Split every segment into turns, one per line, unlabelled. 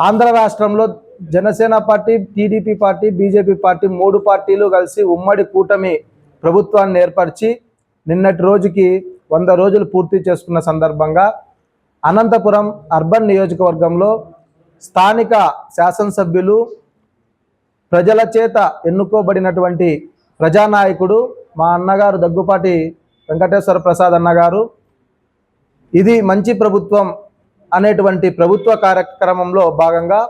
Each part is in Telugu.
ఆంధ్ర రాష్ట్రంలో Janasena party TDP party BJP party మూడు పార్టీలు కలిసి ఉమ్మడి కూటమి ప్రభుత్వాన్ని ఏర్పరిచి నిన్నటి రోజుకి వంద రోజులు పూర్తి చేసుకున్న సందర్భంగా అనంతపురం అర్బన్ నియోజకవర్గంలో స్థానిక శాసనసభ్యులు ప్రజల చేత ఎన్నుకోబడినటువంటి ప్రజానాయకుడు మా అన్నగారు దగ్గుపాటి వెంకటేశ్వర ప్రసాద్ అన్నగారు. ఇది మంచి ప్రభుత్వం అనేటువంటి ప్రభుత్వ కార్యక్రమంలో భాగంగా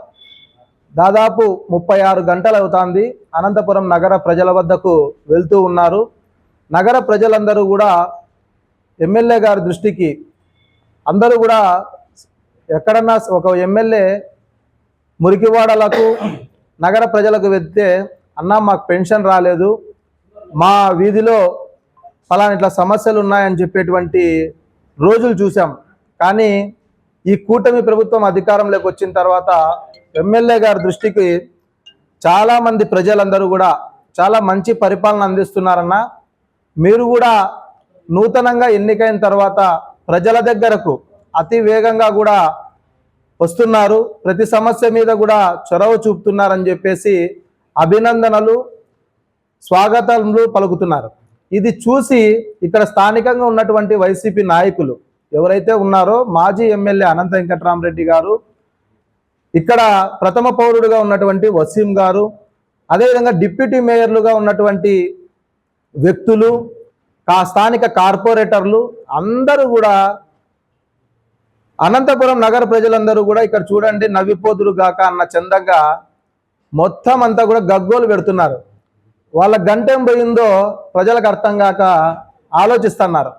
దాదాపు ముప్పై ఆరు గంటలు అవుతుంది. అనంతపురం నగర ప్రజల వద్దకు వెళ్తూ ఉన్నారు. నగర ప్రజలందరూ కూడా ఎమ్మెల్యే గారి దృష్టికి అందరూ కూడా ఎక్కడన్నా ఒక ఎమ్మెల్యే మురికివాడలకు నగర ప్రజలకు వెళ్తే అన్న మాకు పెన్షన్ రాలేదు. మా వీధిలో ఫలానా ఇట్లా సమస్యలు ఉన్నాయని చెప్పేటువంటి రోజులు చూసాం కానీ ఈ కూటమి ప్రభుత్వం అధికారంలోకి వచ్చిన తర్వాత ఎమ్మెల్యే గారి దృష్టికి చాలామంది ప్రజలందరూ కూడా చాలా మంచి పరిపాలన అందిస్తున్నారన్న మీరు కూడా నూతనంగా ఎన్నికైన తర్వాత ప్రజల దగ్గరకు అతి వేగంగా కూడా వస్తున్నారు. ప్రతి సమస్య మీద కూడా చొరవ చూపుతున్నారని చెప్పేసి అభినందనలు స్వాగతాలు పలుకుతున్నారు. ఇది చూసి ఇక్కడ స్థానికంగా ఉన్నటువంటి వైసీపీ నాయకులు ఎవరైతే ఉన్నారో మాజీ ఎమ్మెల్యే అనంత వెంకట్రామరెడ్డి గారు ఇక్కడ ప్రథమ పౌరుడుగా ఉన్నటువంటి వసీం గారు అదేవిధంగా డిప్యూటీ మేయర్లుగా ఉన్నటువంటి వ్యక్తులు కా స్థానిక కార్పొరేటర్లు అందరూ కూడా అనంతపురం నగర ప్రజలందరూ కూడా ఇక్కడ చూడండి నవ్విపోతురు గాక అన్న చందంగా మొత్తం అంతా కూడా గగ్గోలు పెడుతున్నారు. వాళ్ళ గంటేం పోయిందో ప్రజలకు అర్థం కాక ఆలోచిస్తున్నారు.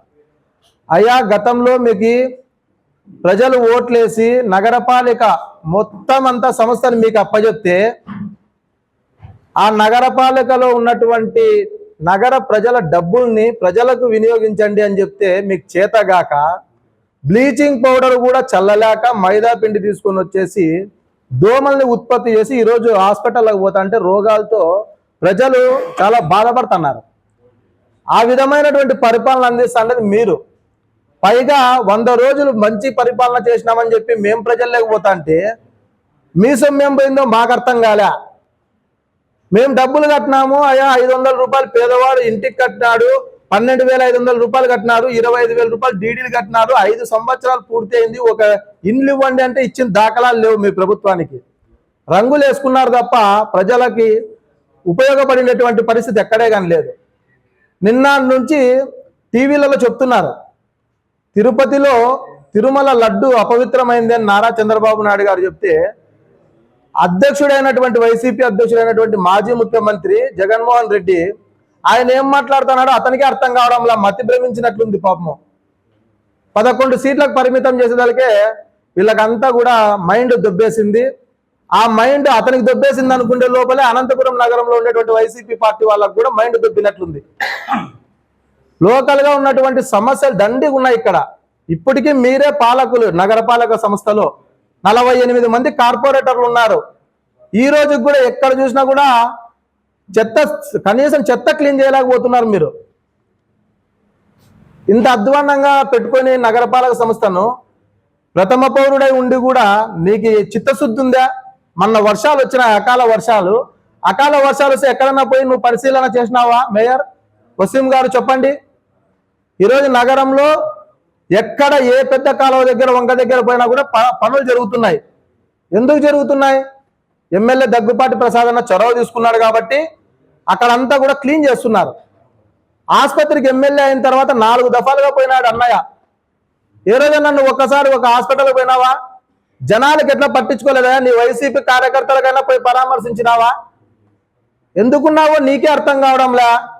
అయ్యా గతంలో మీకు ప్రజలు ఓట్లేసి నగరపాలిక మొత్తం అంతా సంస్థను మీకు అప్పచెప్తే ఆ నగరపాలికలో ఉన్నటువంటి నగర ప్రజల డబ్బుల్ని ప్రజలకు వినియోగించండి అని చెప్తే మీకు చేతగాక బ్లీచింగ్ పౌడర్ కూడా చల్లలేక మైదా పిండి తీసుకొని వచ్చేసి దోమల్ని ఉత్పత్తి చేసి ఈరోజు హాస్పిటల్కి పోతా అంటే రోగాలతో ప్రజలు చాలా బాధపడుతున్నారు. ఆ విధమైనటువంటి పరిపాలన అందిస్తున్నది మీరు పైగా వంద రోజులు మంచి పరిపాలన చేసినామని చెప్పి మేం ప్రజల్లోకి పోతా అంటే మీ సొమ్మేం పోయిందో మాకు అర్థం కాలే. మేము డబ్బులు కట్టినాము అయ్యా ఐదు వందల రూపాయలు పేదవాడు ఇంటికి కట్టినాడు పన్నెండు వేల ఐదు వందల రూపాయలు కట్టినారు ఇరవై ఐదు వేల రూపాయలు డీడీలు కట్టినారు ఐదు సంవత్సరాలు పూర్తి అయింది ఒక ఇండ్లు ఇవ్వండి అంటే ఇచ్చిన దాఖలాలు లేవు మీ ప్రభుత్వానికి. రంగులు వేసుకున్నారు తప్ప ప్రజలకి ఉపయోగపడినటువంటి పరిస్థితి ఎక్కడే కానీ లేదు. నిన్న నుంచి టీవీలలో చెప్తున్నారు తిరుపతిలో తిరుమల లడ్డు అపవిత్రమైంది అని నారా చంద్రబాబు నాయుడు గారు చెప్తే అధ్యక్షుడైనటువంటి వైసీపీ అధ్యక్షుడైనటువంటి మాజీ ముఖ్యమంత్రి జగన్మోహన్ రెడ్డి ఆయన ఏం మాట్లాడుతున్నాడో అతనికి అర్థం కావడంలా మతి భ్రమించినట్లుంది పాపము. పదకొండు సీట్లకు పరిమితం చేసేదానికే వీళ్ళకంతా కూడా మైండ్ దొబ్బేసింది. ఆ మైండ్ అతనికి దొబ్బేసింది అనుకునే లోపలే అనంతపురం నగరంలో ఉండేటువంటి వైసీపీ పార్టీ వాళ్ళకు కూడా మైండ్ దొబ్బినట్లుంది. లోకల్గా ఉన్నటువంటి సమస్యలు దండిగా ఉన్నాయి ఇక్కడ. ఇప్పటికీ మీరే పాలకులు నగరపాలక సంస్థలో నలభై ఎనిమిది మంది కార్పొరేటర్లు ఉన్నారు. ఈ రోజు కూడా ఎక్కడ చూసినా కూడా చెత్త కనీసం చెత్త క్లీన్ చేయలేకపోతున్నారు మీరు. ఇంత అధ్వాన్నంగా పెట్టుకొని నగరపాలక సంస్థను ప్రథమ పౌరుడై ఉండి కూడా నీకు చిత్తశుద్ధి ఉందా? మొన్న వర్షాలు వచ్చిన అకాల వర్షాలు. అకాల వర్షాలు వస్తే ఎక్కడన్నా పోయి నువ్వు పరిశీలన చేసినావా మేయర్? వసీం గారు చెప్పండి. ఈరోజు నగరంలో ఎక్కడ ఏ పెద్ద కాలువ దగ్గర వంక దగ్గర పోయినా కూడా ప- పనులు జరుగుతున్నాయి. ఎందుకు జరుగుతున్నాయి? ఎమ్మెల్యే దగ్గుపాటి ప్రసాద్ అన్న చొరవ తీసుకున్నాడు కాబట్టి అక్కడంతా కూడా క్లీన్ చేస్తున్నారు. ఆసుపత్రికి ఎమ్మెల్యే అయిన తర్వాత నాలుగు దఫాలుగా పోయినాడు అన్నయ్య. ఏ రోజైనా నువ్వు ఒక్కసారి ఒక హాస్పిటల్కి పోయినావా? జనాలకు ఎట్లా పట్టించుకోలేదా? నీ వైసీపీ కార్యకర్తలకైనా పోయి పరామర్శించినావా? ఎందుకున్నావో నీకే అర్థం కావడంలా?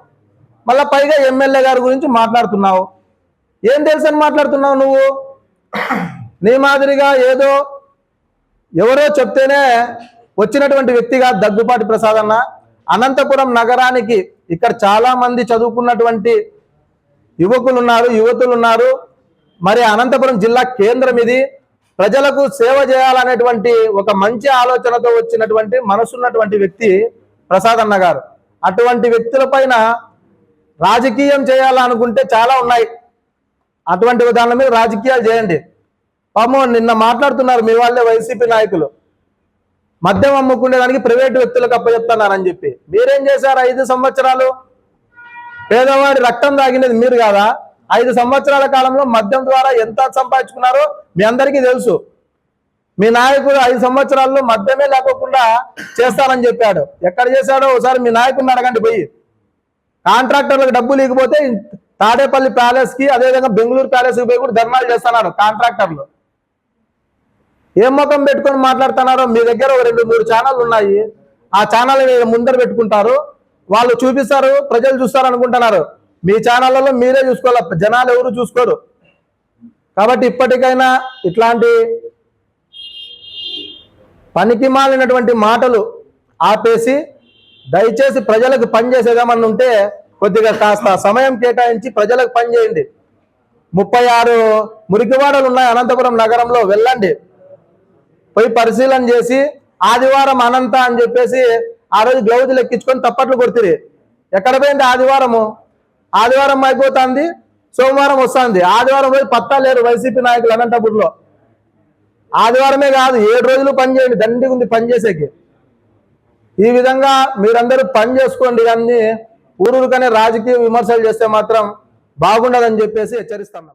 మళ్ళా పైగా ఎమ్మెల్యే గారి గురించి మాట్లాడుతున్నావు. ఏం తెలుసని మాట్లాడుతున్నావు నువ్వు? నీ మాదిరిగా ఏదో ఎవరో చెప్తేనే వచ్చినటువంటి వ్యక్తిగా దగ్గుపాటి ప్రసాద్ అన్న అనంతపురం నగరానికి ఇక్కడ చాలామంది చదువుకున్నటువంటి యువకులు ఉన్నారు యువతులు ఉన్నారు మరి అనంతపురం జిల్లా కేంద్రం ఇది. ప్రజలకు సేవ చేయాలనేటువంటి ఒక మంచి ఆలోచనతో వచ్చినటువంటి మనసున్నటువంటి వ్యక్తి ప్రసాద్ అన్న గారు. అటువంటి వ్యక్తుల పైన రాజకీయం చేయాలనుకుంటే చాలా ఉన్నాయి. అటువంటి దాని మీద రాజకీయాలు చేయండి. పాపం నిన్న మాట్లాడుతున్నారు మీ వాళ్ళే వైసీపీ నాయకులు. మద్యం అమ్ముకునే దానికి ప్రైవేటు వ్యక్తులకు అప్పచెప్తున్నారని చెప్పి. మీరేం చేశారు ఐదు సంవత్సరాలు? పేదవాడి రక్తం తాగినది మీరు కాదా? ఐదు సంవత్సరాల కాలంలో మద్యం ద్వారా ఎంత సంపాదించుకున్నారో మీ అందరికీ తెలుసు. మీ నాయకుడు ఐదు సంవత్సరాల్లో మద్యమే లేకోకుండా చేస్తానని చెప్పాడు. ఎక్కడ చేశాడో ఒకసారి మీ నాయకుడిని అడగండి పోయి. కాంట్రాక్టర్లకు డబ్బులు ఇకపోతే తాడేపల్లి ప్యాలెస్కి అదేవిధంగా బెంగళూరు ప్యాలెస్కి పోయి కూడా ధర్నాలు చేస్తున్నారు కాంట్రాక్టర్లు. ఏం ముఖం పెట్టుకొని మాట్లాడుతున్నారో? మీ దగ్గర ఒక రెండు మూడు ఛానల్ ఉన్నాయి. ఆ ఛానల్ ముందర పెట్టుకుంటారు. వాళ్ళు చూపిస్తారు ప్రజలు చూస్తారు అనుకుంటున్నారు. మీ ఛానళ్ళలో మీరే చూసుకోవాలి? జనాలు ఎవరు చూసుకోరు? కాబట్టి ఇప్పటికైనా ఇట్లాంటి పనికి మాలినటువంటి మాటలు ఆపేసి దయచేసి ప్రజలకు పని చేసేదేమన్నా ఉంటే కొద్దిగా కాస్త సమయం కేటాయించి ప్రజలకు పని చేయండి. ముప్పై ఆరు మురికివాడలు ఉన్నాయి అనంతపురం నగరంలో వెళ్ళండి. పోయి పరిశీలన చేసి ఆదివారం అనంత అని చెప్పేసి ఆ రోజు గ్లౌజులు ఎక్కించుకొని తప్పట్లు కొడుతుంది ఎక్కడ పోయింది ఆదివారము? ఆదివారం అయిపోతుంది సోమవారం వస్తుంది. ఆదివారం పోయి పత్తా లేరు వైసీపీ నాయకులు అనంతపురంలో. ఆదివారమే కాదు ఏడు రోజులు పనిచేయండి దండిగా ఉంది పనిచేసేకి ఈ విధంగా మీరందరూ పని చేసుకోండి అన్ని ఊరుకనే రాజకీయ విమర్శలు చేస్తే మాత్రం బాగుండదని చెప్పేసి హెచ్చరిస్తున్నాం